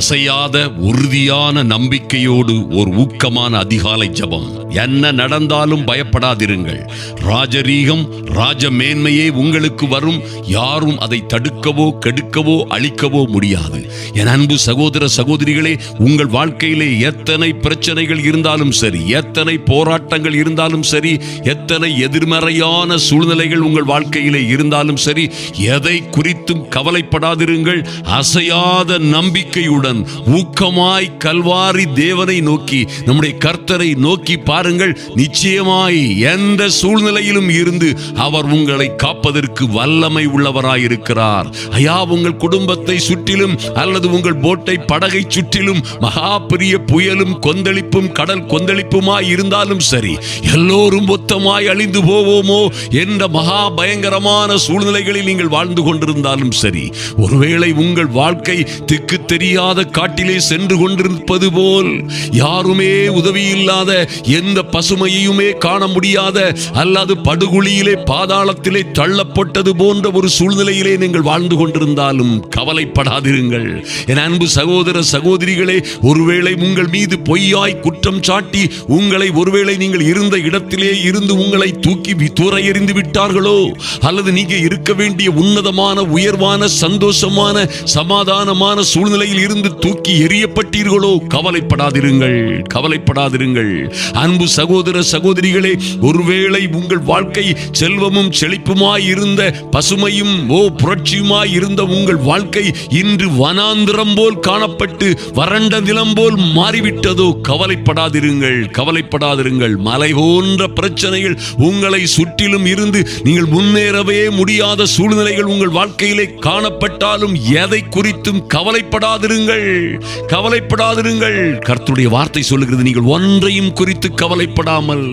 அசையாத உறுதியான நம்பிக்கையோடு ஒரு ஊக்கமான அதிகாலை ஜபம். என்ன நடந்தாலும் பயப்படாதிருங்கள். ராஜரீகம் ராஜ மேன்மையே உங்களுக்கு வரும். யாரும் அதை தடுக்கவோ கெடுக்கவோ அழிக்கவோ முடியாது. என் அன்பு சகோதர சகோதரிகளே உங்கள் வாழ்க்கையிலே எத்தனை பிரச்சனைகள் இருந்தாலும் சரி எத்தனை போராட்டங்கள் இருந்தாலும் சரி எத்தனை எதிர்மறையான சூழ்நிலைகள் உங்கள் வாழ்க்கையிலே இருந்தாலும் சரி எதை குறித்தும் கவலைப்படாதிருங்கள். அசையாத நம்பிக்கையுடன் ஊக்கமாய் கல்வாரி தேவனை நோக்கி நம்முடைய கர்த்தரை நோக்கி பாருங்கள். நிச்சயமாய் எந்த சூழ்நிலையிலும் இருந்து அவர் உங்களை காப்பதற்கு வல்லமை உள்ளவராயிருக்கிறார். ஐயா உங்கள் குடும்பத்தை சுற்றிலும் அல்லது உங்கள் போட்டை படகை சுற்றிலும் மகா பெரிய புயலும் கொந்தளிப்பும் கடல் கொந்தளிப்புமாய் இருந்தாலும் சரி எல்லோரும் மொத்தமாய் அழிந்து போவோமோ என்ற மகா பயங்கரமான சூழ்நிலைகளில் நீங்கள் வாழ்ந்து கொண்டிருந்தாலும் சரி ஒருவேளை உங்கள் வாழ்க்கை திக்கு தெரியாத காட்டிலே சென்று கொண்டிருப்பது போல் யாருமே உதவி இல்லாத எந்த பசுமையுமே காண முடியாத அல்லது படுகுழியிலே பாதாளத்திலே தள்ளப்பட்டது போன்ற ஒரு சூழ்நிலையிலே நீங்கள் வாழ்ந்து கொண்டிருந்தாலும் கவலைப்படாதிருங்கள். என் அன்பு சகோதர சகோதரிகளே ஒருவேளை உங்கள் மீது பொய்யாய் குற்றம் சாட்டி உங்களை ஒருவேளை நீங்கள் இருந்த இடத்திலே இருந்து உங்களை தூக்கி வி- தூர எறிந்து விட்டார்களோ? அல்லது நீங்க இருக்க வேண்டிய உன்னதமான உயர்வான சந்தோஷமான சமாதானமான சூழ்நிலையில் இருந்து தூக்கி எறியப்பட்டீர்களோ? கவலைப்படாதிருங்கள் கவலைப்படாதிருங்கள். அன்பு சகோதர சகோதரிகளே ஒருவேளை உங்கள் வாழ்க்கை செல்வமும் செழிப்புமாய் இருந்த பசுமையும் ஓ புரட்சியுமாய் இருந்த உங்கள் வாழ்க்கை இன்று வனாந்திரம் போல் காணப்பட்டு வறண்ட நிலம் போல் மாறிவிட்டதோ? கவலைப்படாதிருங்கள் கவலைப்படாதிருங்கள். மலை போன்ற பிரச்சனைகள் உங்களை சுற்றிலும் இருந்து நீங்கள் முன்னேறவே முடியாத சூழ்நிலைகள் உங்கள் வாழ்க்கையிலே காணப்பட்டாலும் எதை குறித்தும் கவலைப்படாதிருங்கள். கவலைப்படாதிருங்கள். கர்த்தருடைய வார்த்தை சொல்லுகிறது நீங்கள் ஒன்றையும் குறித்து கவலைப்படாமல்.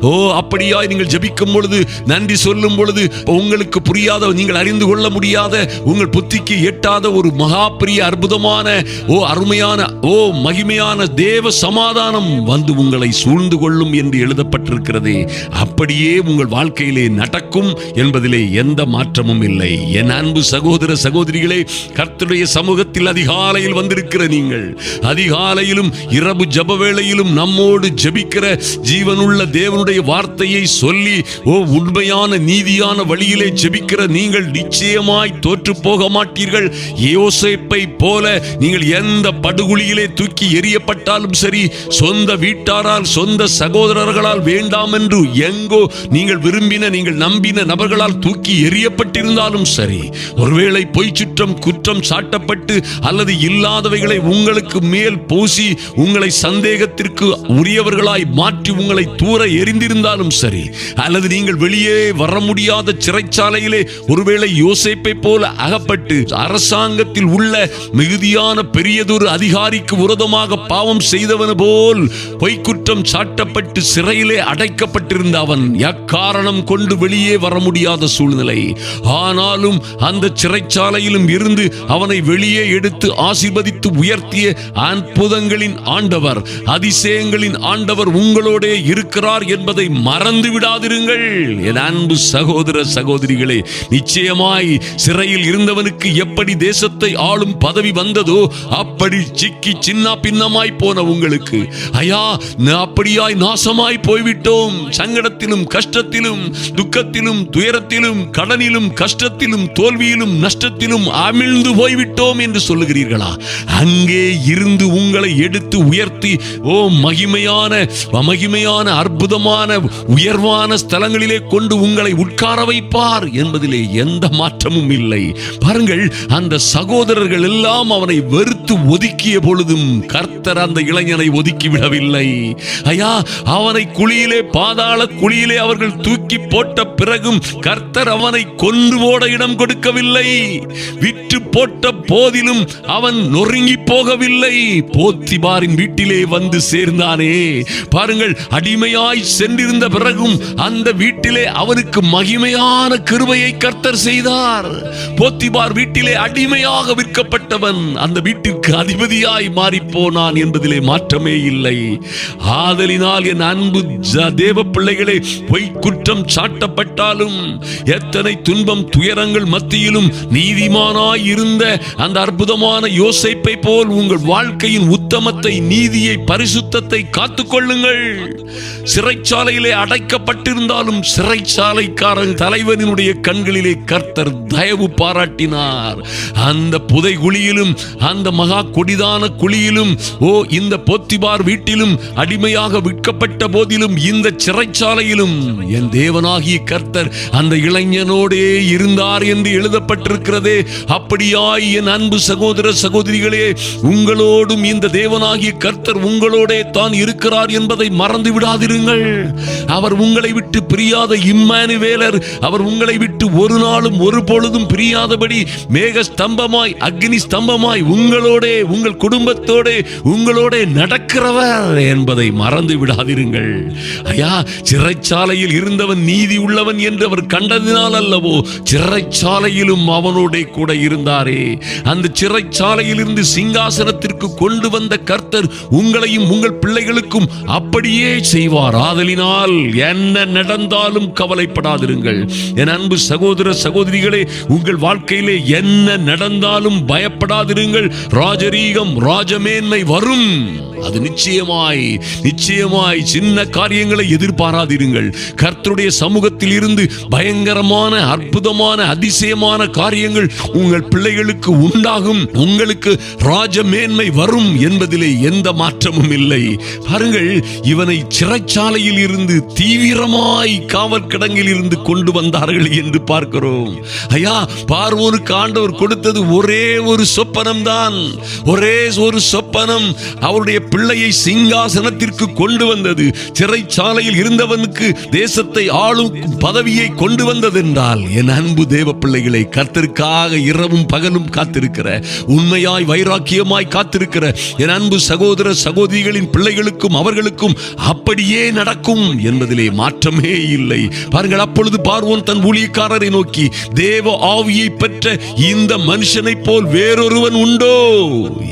ஓ அப்படியாய் நீங்கள் ஜபிக்கும் பொழுது நன்றி சொல்லும் பொழுது உங்களுக்கு புரியாத நீங்கள் அறிந்து கொள்ள முடியாத உங்கள் புத்திக்கு எட்டாத ஒரு மகா பெரிய அற்புதமான ஓ அருமையான ஓ மகிமையான தேவ சமாதானம் வந்து உங்களை சூழ்ந்து கொள்ளும் என்று எழுதப்பட்டிருக்கிறது. அப்படியே உங்கள் வாழ்க்கையிலே நடக்கும் என்பதிலே எந்த மாற்றமும் இல்லை. என் அன்பு சகோதர சகோதரிகளே கர்த்தருடைய சமூகத்தில் அதிகாலையில் வந்திருக்கிற நீங்கள். அதிகாலையிலும் இரவு ஜப வேளையிலும் நம்மோடு ஜபிக்கிற ஜீவனுள்ள தேவனுடைய வார்த்தையை சொல்லி ஓ உண்மையான நீதியான வழியிலே ஜபிக்கிற நீங்கள் நிச்சயமாய் தோற்று போக மாட்டீர்கள். யோசேப்பை போல நீங்கள் எந்த படுகுழியிலே தூக்கி எரியப்பட்டாலும் சரி சொந்த வீட்டாரால் சொந்த சகோதரர்களால் வேண்டாம் என்று எங்கோ நீங்கள் விரும்பின நீங்கள் நம்பின நபர்களால் தூக்கி எரியப்பட்டிருந்தாலும் சரி ஒருவேளை பொய் சுற்றம் குற்றம் சாட்டப்பட்டு அல்லது இல்லாதவைகளை உங்களுக்கு மேல் பூசி உங்களை சந்தேகத்திற்கு உரியவர்களாய் மாற்றி உங்களை தூர எரிந்திருந்தாலும் சரி அல்லது நீங்கள் வெளியே வர முடியாத சிறைச்சாலையிலே ஒருவேளை யோசேப்பை போல அகப்பட்டு அரசாங்கத்தில் உள்ள மிகுதியான பெரியதொரு அதிகாரிக்கு விரோதமாக பாவம் செய்தவன் போல் பொய்க்குற்றம் சாட்டப்பட்டு சிறையிலே அடைக்கப்பட்டிருந்த அவன் எக்காரணம் கொண்டு வெளியே வர முடியாத சூழ்நிலை. ஆனாலும் அந்த சிறைச்சாலையிலும் இருந்து அவனை வெளியே எடுத்து ஆசீர் ஆசீர்வதித்து உயர்த்திய அற்புதங்களின் ஆண்டவர் அதிசயங்களின் ஆண்டவர் உங்களோட இருக்கிறார் என்பதை மறந்து விடாதிருங்கள் என் அன்பு சகோதர சகோதரிகளே நிச்சயமாய் சிறையில் இருந்தவனுக்கு எப்படி தேசத்தை ஆளும் பதவி வந்ததோ அப்படி சிக்கி சின்ன பின்னமாய் போன உங்களுக்கு. ஐயா அப்படியாய் நாசமாய் போய்விட்டோம். சங்கடத்திலும் கஷ்டத்திலும் துக்கத்திலும் துயரத்திலும் கடனிலும் கஷ்டத்திலும் தோல்வியிலும் நஷ்டத்திலும் அமிழ்ந்து போய்விட்டோம் என்று சொல்லுகிறீர்களா? அங்கே இருந்து உங்களை எடுத்து உயர்த்தி ஓ மகிமையான மகிமையான அற்புதமான உயர்வான ஸ்தலங்களிலே கொண்டு உங்களை உட்கார வைப்பார் என்பதிலே எந்த மாற்றமும் இல்லை. பாருங்கள் அந்த சகோதரர்கள் எல்லாம் அவனை வெறுத்து ஒதுக்கிய பொழுதும் கர்த்தர் அந்த இளைஞனை ஒதுக்கி விடவில்லை. ஐயா அவனை குழியிலே பாதாள குழியிலே அவர்கள் தூக்கி போட்ட பிறகும் கர்த்தர் அவனை கொன்று போட இடம் கொடுக்கவில்லை. விற்று போட்ட போதிலும் அவன் நொறுங்கி போகவில்லை போத்திபாரின் வீட்டிலே வந்து சேர்ந்தானே. பாருங்கள் அடிமையாய் சென்றிருந்த பிறகும் அந்த வீட்டிலே அவனுக்கு மகிமையான கிருபையை கர்த்தர் செய்தார். போத்திபார் வீட்டிலே அடிமையாக விற்கப்பட்டவன் அந்த வீட்டிற்கு அதிபதியாய் மாறி போனான் என்பதிலே மாற்றமே இல்லை. ஆதலினால் என் அன்பு ஜ- தேவ பிள்ளைகளே பொய் குற்றம் சாட்டப்பட்டாலும் எத்தனை துன்பம் துயரங்கள் மத்தியிலும் நீதிமானாய் இருந்த அந்த அற்புதமான யோசனை யோசேப்பை போல் உங்கள் வாழ்க்கையின் உத்தமத்தை நீதியை பரிசுத்தத்தை காத்துக்கொள்ளுங்கள். சிறைச்சாலையிலே அடைக்கப்பட்டிருந்தாலும் சிறைச்சாலைக்காரன் தலைவனினுடைய கண்களிலே கர்த்தர் தயவு பாராட்டினார். அந்த புதை குழியிலும் அந்த மகா கொடிதான குழியிலும் ஓ இந்த போத்திபார் வீட்டிலும் அடிமையாக விற்கப்பட்ட போதிலும் இந்த சிறைச்சாலையிலும் என் தேவனாகிய கர்த்தர் அந்த இளைஞனோடே இருந்தார் என்று எழுதப்பட்டிருக்கிறதே. அப்படியாய் என் அன்பு சகோதர சகோதரிகளே உங்களோடும் இந்த தேவனாகிய கர்த்தர் உங்களோடே தான் இருக்கிறார் என்பதை மறந்து விடாதிருங்கள். அவர் உங்களை விட்டு பிரியாத இம்மானுவேலர் அவர் உங்களை விட்டு ஒரு நாளும் ஒரு பொழுதும் பிரியாதபடி மேக ஸ்தம்பமாய் அக்னி ஸ்தம்பமாய் உங்களோடே உங்கள் குடும்பத்தோடே உங்களோடே நடக்கிறவர் என்பதை மறந்து விடாதிருங்கள். ஐயா சிறைச்சாலையில் இருந்தவன் நீதி உள்ளவன் என்று அவர் கண்டதினால் அல்லவோ சிறைச்சாலையிலும் அவனோடே கூட இருந்தாரே. அந்த சிறைச்சாலையில் இருந்து சிங்காசனத்திற்கு கொண்டு வந்த கர்த்தர் உங்களையும் உங்கள் பிள்ளைகளுக்கும் அப்படியே செய்வார். ஆதலினால் என்ன நடந்தாலும் கவலைப்படாதிருங்கள். என் அன்பு சகோதர சகோதரிகளே உங்கள் வாழ்க்கையிலே என்ன நடந்தாலும் பயப்படாதிருங்கள். ராஜரீகம் ராஜமேன்மை வரும். அது நிச்சயமாய் நிச்சயமாய் சின்ன காரியங்களை எதிர்பாராதிருங்கள். கர்த்தருடைய சமூகத்தில் இருந்து பயங்கரமான அற்புதமான அதிசயமான காரியங்கள் உங்கள் பிள்ளைகளுக்கு உண்டாகும். உங்களுக்கு ராஜமேன்மை வரும் என்பதிலே எந்த மாற்றமும் இல்லை. பாருங்கள் இவனை சிறைச்சாலையில் இருந்து தீவிரமாய் காவற்கிடங்கில் இருந்து கொண்டு வந்தார்கள் என்று பார்க்கிறோம். ஐயா பார்வோனுக்கு ஆண்டவர் கொடுத்தது ஒரே ஒரு சொப்பனம் தான் ஒரே ஒரு சொப்பனம். அவருடைய பிள்ளையை சிங்காசனத்திற்கு கொண்டு வந்தது. சிறைச்சாலையில் இருந்தவனுக்கு தேசத்தை ஆளும் பதவியை கொண்டு வந்ததென்றால் என் அன்பு தேவ பிள்ளைகளை கர்த்தருக்காக இரவும் பகலும் காத்திருக்கிற உண்மையாய் வைராக்கியமாய் காத்திருக்கிற என் அன்பு சகோதர சகோதரிகளின் பிள்ளைகளுக்கும் அவர்களுக்கும் அப்படியே நடக்கும் என்பதிலே மாற்றமே இல்லை. பாருங்கள் அப்பொழுது பார்வோன் தன் ஊழியக்காரரை நோக்கி தேவ ஆவியை பெற்ற இந்த மனுஷனைப் போல் வேறொருவன் உண்டோ?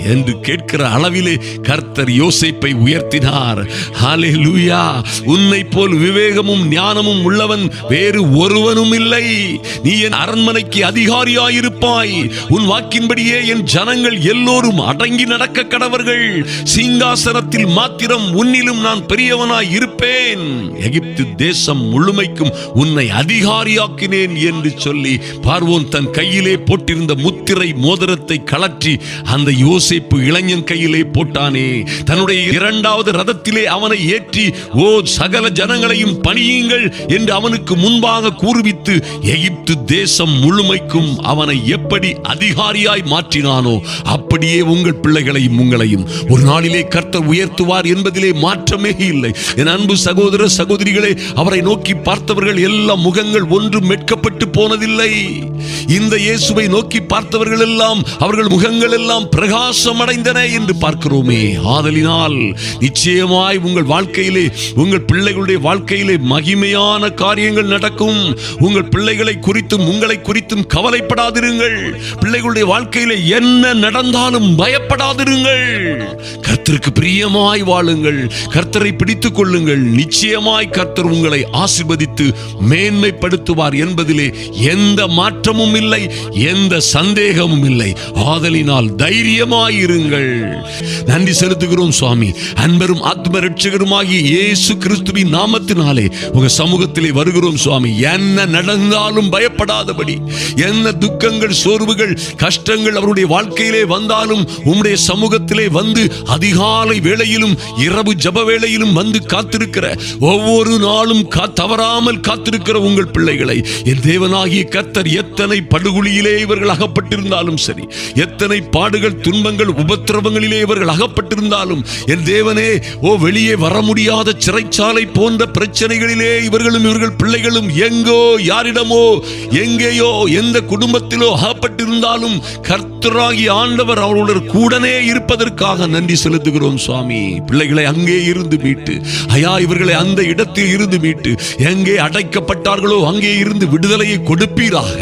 என்று கேட்கிற அளவிலே கர்த்தர் யோசிப்பை உயர்த்தினார். ஹalleluya! உன்னை போல் விவேகமும் ஞானமும் உள்ளவன் வேறு ஒருவனும் இல்லை. நீ என் அரண்மனைக்கு அதிகாரியாயிருப்பாய். உன் வாக்கின்படியே என் ஜனங்கள் எல்லோரும் அடங்கி நடக்க கடவர்கள். சிங்காசனத்தில் மாத்திரம் உன்னிலும் நான் பெரியவனாய் இருப்பேன். எகிப்து தேசம் முழுமைக்கும் உன்னை அதிகாரியாக்கினேன் என்று சொல்லி பார்வோன் தன் கையிலே போட்டிருந்த முத்திரை மோதிரத்தை கலற்றி அந்த யோசிப்பு இளைஞன் கையிலே போட்டானே. தன்னுடைய இரண்டாவது ரதத்திலே அவனை ஏற்றி ஓ சகல ஜனங்களையும் பணியுங்கள் என்று அவனுக்கு முன்பாக கூறுவித்து எகிப்து தேசம் முழுமைக்கும் அவனை எப்படி அதிகாரியாய் மாற்றினானோ அப்படியே உங்கள் பிள்ளைகளையும் உங்களையும். ஒரு நாளிலே கர்த்தர் உயர்த்துவார் என்பதிலே மாற்றமே இல்லை. என் அன்பு சகோதர சகோதரிகளே அவரை நோக்கி பார்த்தவர்கள் எல்லா முகங்கள் ஒன்று மெட்கப்பட்டு போனதில்லை. இந்த இயேசுவை நோக்கி பார்த்தவர்கள் எல்லாம் அவர்கள் முகங்கள் எல்லாம் பிரகாசம் அடைந்தன என்று பார்க்கிறோமே. ஆதலினால் நிச்சயமாய் உங்கள் வாழ்க்கையிலே உங்கள் பிள்ளைகளுடைய வாழ்க்கையிலே மகிமையான காரியங்கள் நடக்கும். உங்கள் பிள்ளைகளை குறித்தும் உங்களை குறித்தும் கவலைப்படாதிருங்கள். பிள்ளைகளுடைய வாழ்க்கையிலே என்ன நடந்தாலும் பயப்படாதிருங்கள். கர்த்தருக்கு பிரியமாய் வாழுங்கள். கர்த்தரை பிடித்துக் கொள்ளுங்கள். நிச்சயமாய் கர்த்தர் உங்களை ஆசிர்வதித்து மேன்மைப்படுத்துவார் என்பதிலே எந்த மாற்றமும் இல்லை எந்த சந்தேகமும் இல்லை. ஆதலினால் தைரியமாயிருங்கள் நன்றி செலுத்துகிறோம் சுவாமி. அன்பரும் ஆத்ம ரட்சகருமாகிய இயேசு கிறிஸ்துவின் நாமத்தினாலே உங்க சமூகத்திலே வருகிறோம் சுவாமி. என்ன நடந்தாலும் பயப்படாதபடி என்ன துக்கங்கள் சோர்வுகள் கஷ்டங்கள் அவருடைய வாழ்க்கையிலே வந்தாலும் உம்முடைய சமூகத்திலே வந்து அதிகாலை வேளையிலும் இரவு ஜப வேளையிலும் வந்து காத்திருக்கிற ஒவ்வொரு நாளும் கா தவறாமல் காத்திருக்கிற உங்கள் பிள்ளைகளை என் தேவனாகிய கத்தர் எத்தனை படுகொலியிலே இவர்கள் அகப்பட்டிருந்தாலும் சரி எத்தனை பாடுகள் துன்பங்கள் உபத்திரவங்களிலே இவர்கள் அகப்பட்டிருந்தாலும் என் தேவனே ஓ வெளியே வர முடியாத சிறைச்சாலை போன்ற பிரச்சனைகளிலே இவர்களும் இவர்கள் பிள்ளைகளும் எங்கோ யாரிடமோ எங்கேயோ எந்த குடும்பத்திலோ அகப்பட்டிருந்தாலும் கர்த்தராகி ஆண்டவர் அவர்களுடன் கூடனே இருப்பதற்காக நன்றி செலுத்துகிறோம் சுவாமி. பிள்ளைகளை அங்கே இருந்து மீட்டு ஐயா இவர்களை அந்த இடத்தில் இருந்து மீட்டு எங்கே அடைக்கப்பட்டார்களோ அங்கே இருந்து விடுதலையை கொடுப்பீராக.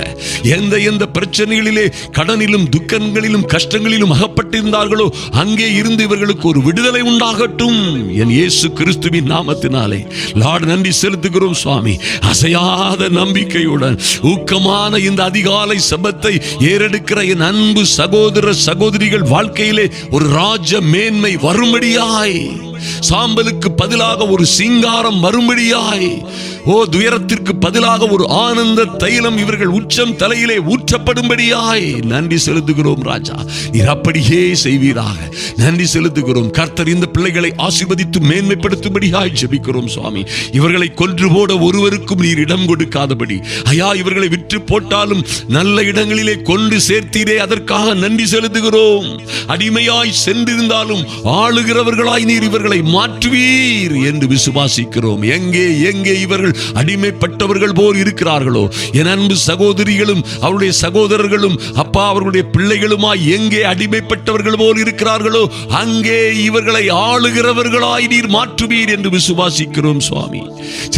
எந்த எந்த பிரச்சனைகளிலே கடனிலும் துக்கங்களிலும் கஷ்டங்களிலும் அகப்பட்டிருந்தார்களோ அங்கே இருந்து இவர்களுக்கு ஒரு விடுதலை உண்டாகட்டும். என் இயேசு கிறிஸ்துவின் நாமத்தினாலே லார்டு நன்றி செலுத்துகிறோம் சுவாமி. அசையாத நம்பிக்கையுடன் ஊக்கமான இந்த அதிகாலை சபத்தை ஏறெடுக்கிற என் அன்பு சகோதர சகோதரிகள் வாழ்க்கையிலே ஒரு ராஜ மேன்மை வரும்படியாய். சாம்பலுக்கு பதிலாக ஒரு சிங்காரம் வரும்படியாய். ஓ துயரத்திற்கு பதிலாக ஒரு ஆனந்த தைலம் இவர்கள் உச்சம் தலையிலே ஊற்றப்படும்படியாய். நன்றி செலுத்துகிறோம் ராஜா. நீர் அப்படியே செய்வீராக. நன்றி செலுத்துகிறோம். கர்த்தர் இந்த பிள்ளைகளை ஆசிர்வதித்து மேன்மைப்படுத்தும்படியாய் ஜெபிக்கிறோம் சுவாமி. இவர்களை கொன்று போட ஒருவருக்கும் நீர் இடம் கொடுக்காதபடி. ஐயா இவர்களை விற்று போட்டாலும் நல்ல இடங்களிலே கொண்டு சேர்த்தீரே அதற்காக நன்றி செலுத்துகிறோம். அடிமையாய் சென்றிருந்தாலும் ஆளுகிறவர்களாய் நீர் இவர்களை மாற்றுவீர் என்று விசுவாசிக்கிறோம். எங்கே எங்கே இவர்கள் அடிமைப்பட்டவர்கள் போல் இருக்கிறார்களோ? என் அன்பு சகோதரிகளும் அவருடைய சகோதரர்களும் அப்பா அவர்களுடைய பிள்ளைகளுமாய் எங்கே அடிமைப்பட்டவர்கள் போல் இருக்கிறார்களோ அங்கே இவர்களை ஆளுகிறவர்களாய் நீர் மாற்றுவீர் என்று விசுவாசிக்கிறோம் சுவாமி.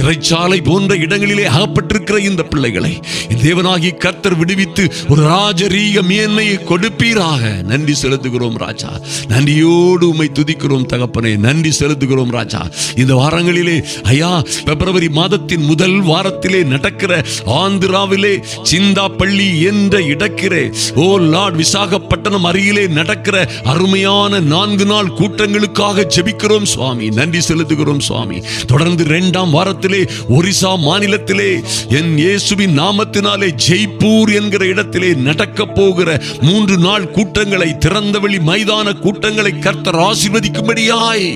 சிறைச்சாலை போன்ற இடங்களிலே அகப்பட்டிருக்கிற இந்த பிள்ளைகளை தேவனாகி கர்த்தர் விடுவித்து ஒரு ராஜரீக மேன்மையை கொடுப்பீராக. நன்றி செலுத்துகிறோம் ராஜா. நன்றியோடு உம்மை துதிக்கிறோம் தகப்பனே. நன்றி செலுத்துகிறோம் ராஜா. இந்த வாரங்களிலே ஐயா பிப்ரவரி மாதத்தின் முதல் வாரத்திலே நடக்கிற ஆந்திராவிலே சிந்தாப்பள்ளி என்ற இடக்கிறே ஓ லார்ட் விசாகப்பட்டினம் அருகிலே நடக்கிற அருமையான நான்கு நாள் கூட்டங்களுக்காக ஜெபிக்கிறோம் சுவாமி. நன்றி செலுத்துகிறோம் சுவாமி. தொடர்ந்து இரண்டாம் வாரத்திலே ஒரிசா மாநிலத்திலே என் இயேசுவின் நாமத்தினாலே ஜெய்ப்பூர் என்கிற இடத்திலே நடக்க போகிற மூன்று நாள் கூட்டங்களை திறந்தவெளி மைதான கூட்டங்களை கர்த்தர் ஆசிர்வதிக்கும்படியாய்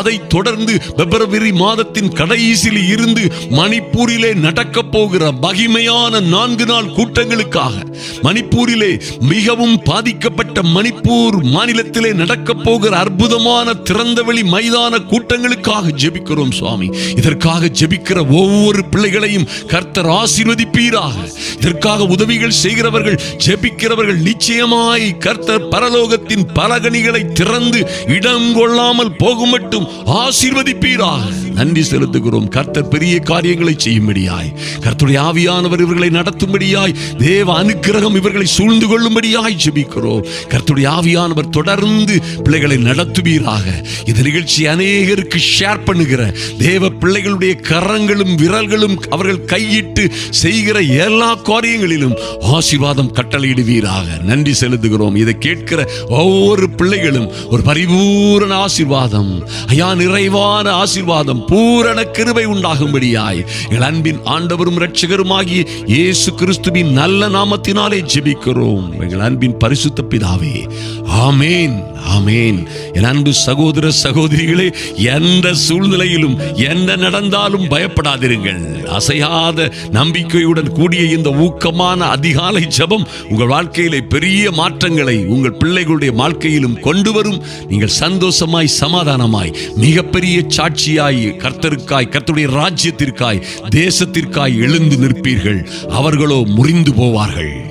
அதை தொடர்ந்து பிப்ரவரி மாதத்தின் கடைசியில் இருந்து மணிப்பூரிலே நடக்க போகிற மகிமையான நான்கு நாள் கூட்டங்களுக்காக மணிப்பூரிலே மிகவும் பாதிக்கப்பட்ட மணிப்பூர் மாநிலத்திலே நடக்க போகிற அற்புதமான திறந்தவெளி மைதான கூட்டங்களுக்காக ஜெபிக்கிறோம் சுவாமி. இதற்காக ஜெபிக்கிற ஒவ்வொரு பிள்ளைகளையும் கர்த்தர் ஆசீர்வதிப்பீராக. இதற்காக உதவிகள் செய்கிறவர்கள் ஜெபிக்கிறவர்கள் நிச்சயமாய் கர்த்தர் பரலோகத்தின் பலகணிகளை திறந்து இடம் கொள்ளாமல் போகும் மட்டும் ஆசீர்வதிப்பீராக. நன்றி செலுத்துகிறோம். கர்த்தர் பெரிய காரியங்களை செய்யும்படியாய். கர்த்தருடைய ஆவியானவர் இவர்களை நடத்தும்படியாய். தேவ அனுக்கிரகம் இவர்களை சூழ்ந்து கொள்ளும்படியாய் ஜெபிக்கிறோம். கர்த்தருடைய ஆவியானவர் தொடர்ந்து பிள்ளைகளை நடத்துவீராக. இந்த நிகழ்ச்சி அநேகருக்கு ஷேர் பண்ணுகிற தேவ பிள்ளைகளுடைய கரங்களும் விரல்களும் அவர்கள் கையிட்டு செய்கிற எல்லா காரியங்களிலும் ஆசீர்வாதம் கட்டளையிடுவீராக. நன்றி செலுத்துகிறோம். இதை கேட்கிற ஒவ்வொரு பிள்ளைகளும் ஒரு பரிபூரண ஆசீர்வாதம். ஐயா நிறைவான ஆசீர்வாதம். பூரண கிருபை உண்டாகும்படியாய். எங்கள் அன்பின் ஆண்டவரும் இரட்சகருமாகிய இயேசு கிறிஸ்துவின் நல்ல நாமத்தினாலே ஜெபிக்கிறோம். எங்கள் அன்பின் பரிசுத்த பிதாவே. ஆமேன் ஆமேன். என் அன்பு சகோதர சகோதரிகளே எந்த சூழ்நிலையிலும் என்ன நடந்தாலும் பயப்படாதிருங்கள். அசையாத நம்பிக்கையுடன் கூடிய இந்த ஊக்கமான அதிகாலை ஜபம் உங்கள் வாழ்க்கையிலே பெரிய மாற்றங்களை உங்கள் பிள்ளைகளுடைய வாழ்க்கையிலும் கொண்டு வரும். நீங்கள் சந்தோஷமாய் சமாதானமாய் மிகப்பெரிய சாட்சியாய் கர்த்தருக்காய் கர்த்தருடைய ராஜ்யத்திற்காய் தேசத்திற்காய் எழுந்து நிற்பீர்கள். அவர்களோ முறிந்து போவார்கள்.